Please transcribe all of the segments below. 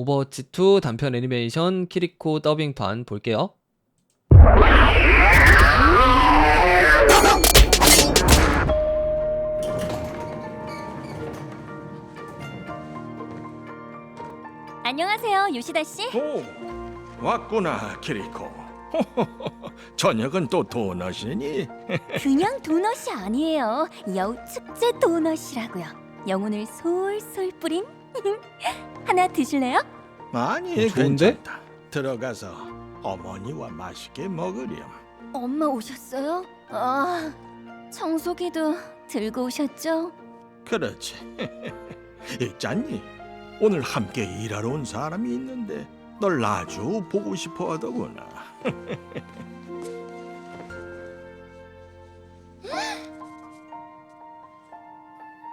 오버워치 2 단편 애니메이션 키리코 더빙판 볼게요. 안녕하세요, 요시다 씨. 오, 왔구나, 키리코. 저녁은 또 도넛이니? 그냥 도넛이 아니에요. 여우 축제 도넛이라고요. 영혼을 솔솔 뿌린 하나 드실래요? 아니, 좋은데? 괜찮다. 들어가서 어머니와 맛있게 먹으렴. 엄마 오셨어요? 아, 청소기도 들고 오셨죠? 그렇지. 있잖니. 오늘 함께 일하러 온 사람이 있는데 널 아주 보고 싶어 하더구나.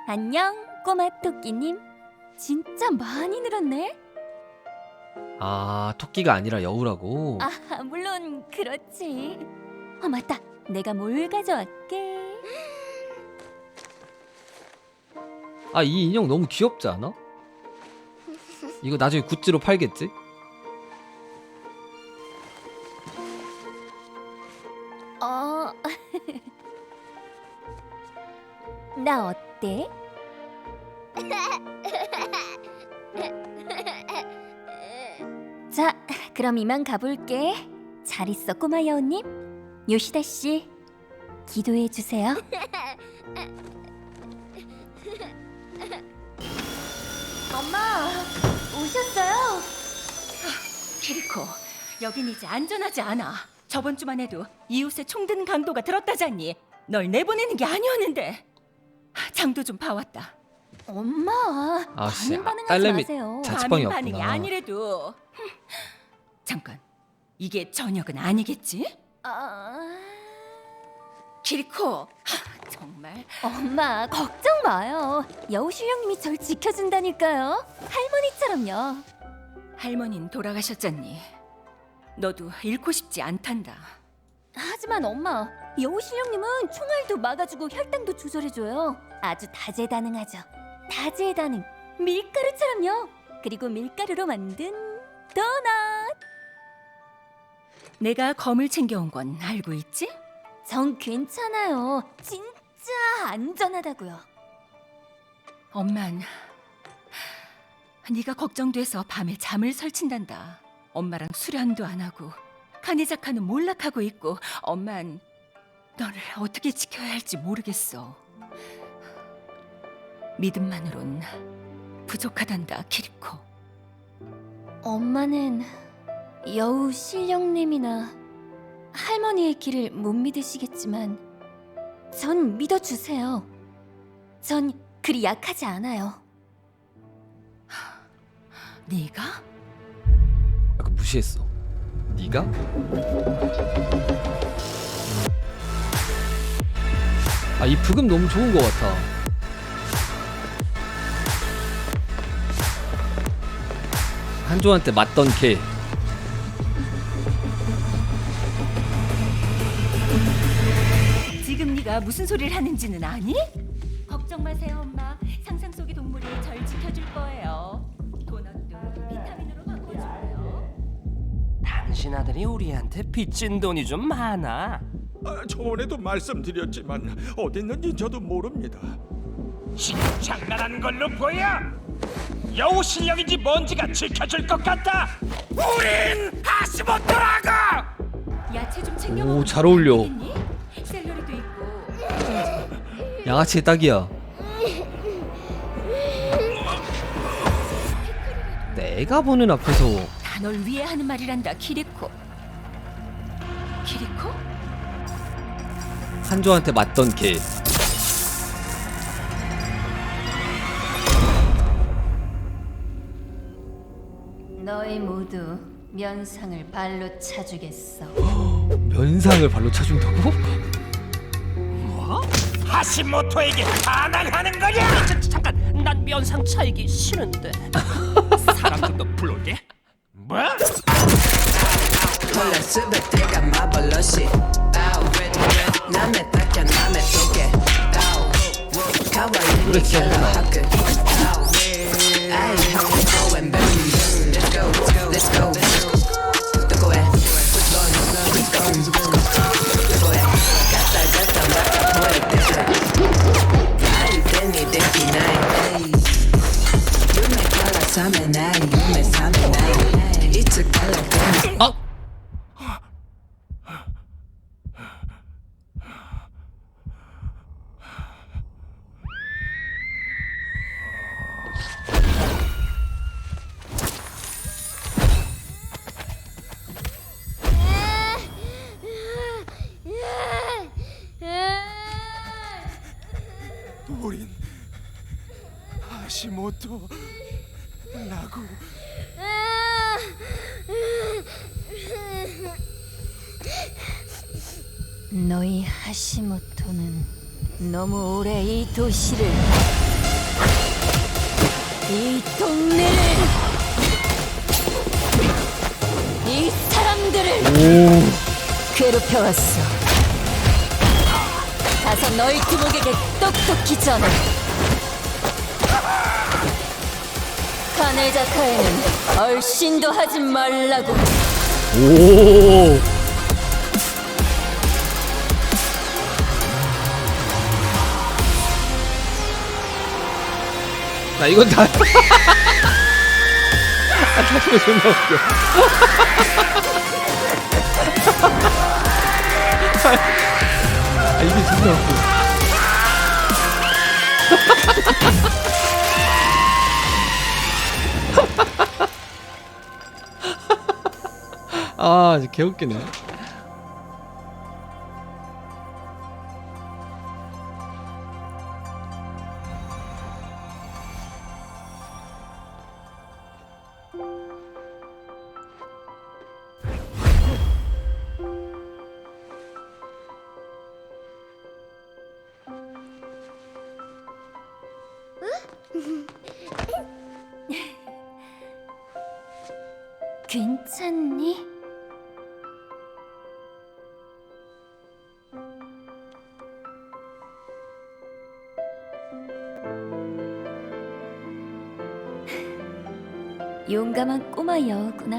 안녕, 꼬마 토끼님. 진짜 많이 늘었네. 아, 토끼가 아니라 여우라고. 아, 물론 그렇지. 어, 맞다. 내가 뭘 가져왔게? 아, 이 인형 너무 귀엽지 않아? 이거 나중에 굿즈로 팔겠지? 어. 나 어때? 자, 그럼 이만 가볼게. 잘 있어, 꼬마 여우님. 요시다 씨, 기도해 주세요. 엄마, 오셨어요? 키리코, 여긴 이제 안전하지 않아. 저번 주만 해도 이웃의 총든 강도가 들었다잖니. 널 내보내는 게 아니었는데. 장도 좀 봐왔다. 엄마, 아, 씨, 반인 반응하지 딸내미 마세요. 자- 자취방이 반응 반응이 없구나. 아니래도. 흠, 잠깐, 이게 저녁은 아니겠지? 아... 키리코, 하, 정말 엄마 걱정 마요. 여우 신령님이 절 지켜준다니까요. 할머니처럼요. 할머니는 돌아가셨잖니. 너도 잃고 싶지 않단다. 하지만 엄마 여우 신령님은 총알도 막아주고 혈당도 조절해줘요. 아주 다재다능하죠. 다재다능 밀가루처럼요. 그리고 밀가루로 만든 도넛. 내가 검을 챙겨온 건 알고 있지? 전 괜찮아요. 진짜 안전하다고요. 엄만 네가 걱정돼서 밤에 잠을 설친단다. 엄마랑 수련도 안 하고 카니자카는 몰락하고 있고 엄만 너를 어떻게 지켜야 할지 모르겠어. 믿음만으론 부족하단다, 키리코. 엄마는 여우 신령님이나 할머니의 길을 못 믿으시겠지만 전 믿어주세요. 전 그리 약하지 않아요. 네가? 약간 무시했어. 네가? 아, 이 브금 너무 좋은 것 같아. 한조한테 맞던 개. 지금 네가 무슨 소리를 하는지는 아니? 걱정 마세요, 엄마. 상상 속의 동물이 절 지켜줄 거예요. 도넛도 비타민으로 바꿔줄게요. 당신 아들이 우리한테 빚진 돈이 좀 많아. 아, 저번에도 말씀드렸지만 어디 있는지 저도 모릅니다. 지금 장난하는 걸로 보여? 여우 실력인지 뭔지가 지켜줄 것 같다. 우린 하시모토라고. 야채 좀 챙겨 오, 먹으면 잘 어울려. 되겠니? 샐러리도 있고 양아치의 딱이야. 내가 보는 앞에서 다 널 위해 하는 말이란다 키리코 키리코? 한조한테 맞던 개. 너희 모두 면상을 발로 차주겠어. 면상을 발로 차준다고? 하시모토에게 반항하는 거냐? 자, 잠깐, 난 면상 차이기 싫은데. 사람 좀더 불러올게. 뭐? 가와 시모토 라고. 너희 하시모토는 너무 오래 이 도시를 이 동네를 이 사람들을 괴롭혀왔어. 가서 너희 두목에게 똑똑히 전해 카네자카에는 얼씬도 하지 말라고 오. 나 이건 다. 아, 사실 존나 웃겨. 아, 이게 진짜 웃겨. 아, 개웃기네. 괜찮니? 용감한 꼬마 여우구나.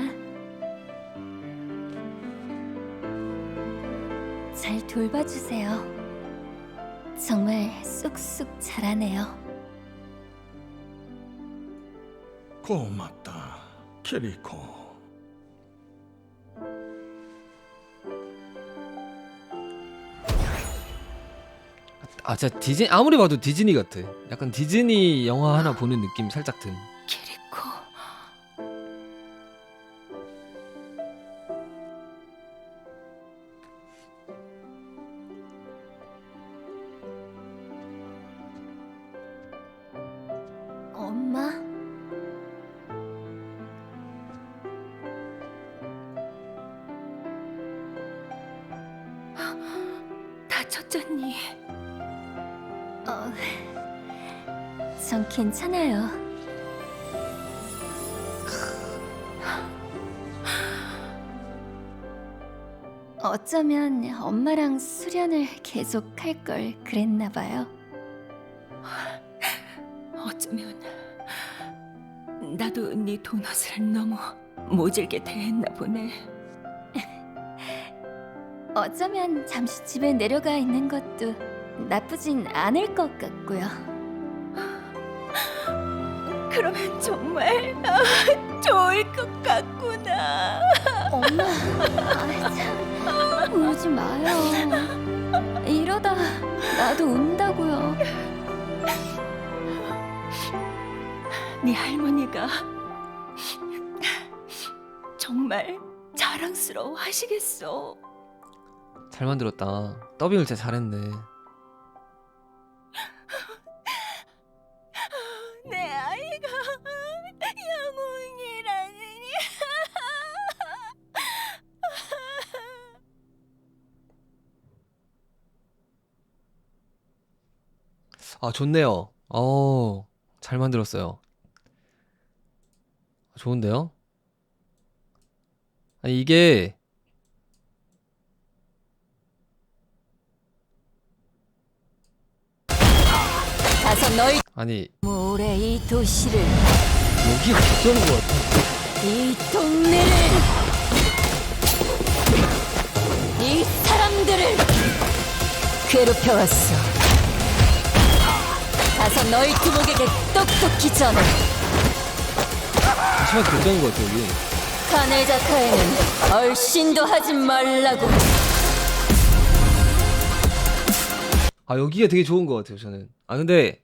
잘 돌봐주세요. 정말 쑥쑥 자라네요. 고맙다 키리코 아, 진짜 디즈니 아무리 봐도 디즈니 같아. 약간 디즈니 영화 하나 보는 느낌 살짝 든. 다쳤잖니. 어, 전 괜찮아요. 어쩌면 엄마랑 수련을 계속 할 걸 그랬나 봐요. 어쩌면 나도 네 도넛을 너무 모질게 대했나 보네. 어쩌면 잠시 집에 내려가 있는 것도 나쁘진 않을 것 같고요. 그러면 정말 아, 좋을 것 같구나. 엄마, 아, 참, 울지 마요. 이러다 나도 운다고요. 네 할머니가 정말 자랑스러워 하시겠어. 잘 만들었다. 더빙을 진짜 잘했네. 내 아이가 영웅이라니. 아, 좋네요. 어, 잘 만들었어요. 좋은데요? 아니, 이게, 가서 너희 아니, 모래 이 도시를 여기가 괜찮은 것 같아. 이 동네를 이 사람들을 괴롭혀왔어 가서 너희 두목에게 똑똑히 전해 심하게 결정인 것 같아요 여기 카네자카에는 얼씬도 하지 말라고. 아 여기가 되게 좋은 것 같아요 저는 아 근데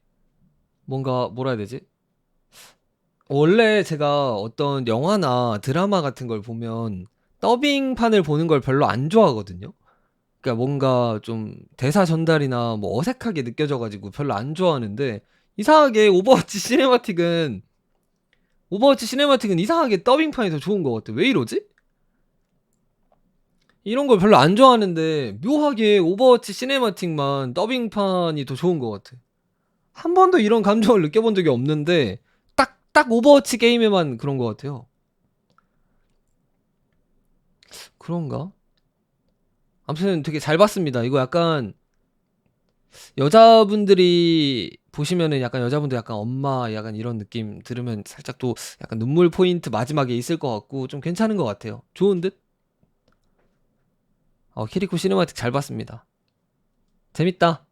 뭔가 뭐라 해야 되지 원래 제가 어떤 영화나 드라마 같은 걸 보면 더빙판을 보는 걸 별로 안 좋아하거든요 그러니까 뭔가 좀 대사 전달이나 뭐 어색하게 느껴져가지고 별로 안 좋아하는데 이상하게 오버워치 시네마틱은 오버워치 시네마틱은 이상하게 더빙판이 더 좋은 것 같아 왜 이러지? 이런 걸 별로 안 좋아하는데 묘하게 오버워치 시네마틱만 더빙판이 더 좋은 것 같아. 한 번도 이런 감정을 느껴본 적이 없는데 딱 딱 오버워치 게임에만 그런 것 같아요. 그런가? 아무튼 되게 잘 봤습니다. 이거 약간 여자분들이 보시면은 약간 여자분들 약간 엄마 약간 이런 느낌 들으면 살짝 또 약간 눈물 포인트 마지막에 있을 것 같고 좀 괜찮은 것 같아요. 좋은 듯? 어, 키리코 시네마틱 잘 봤습니다. 재밌다.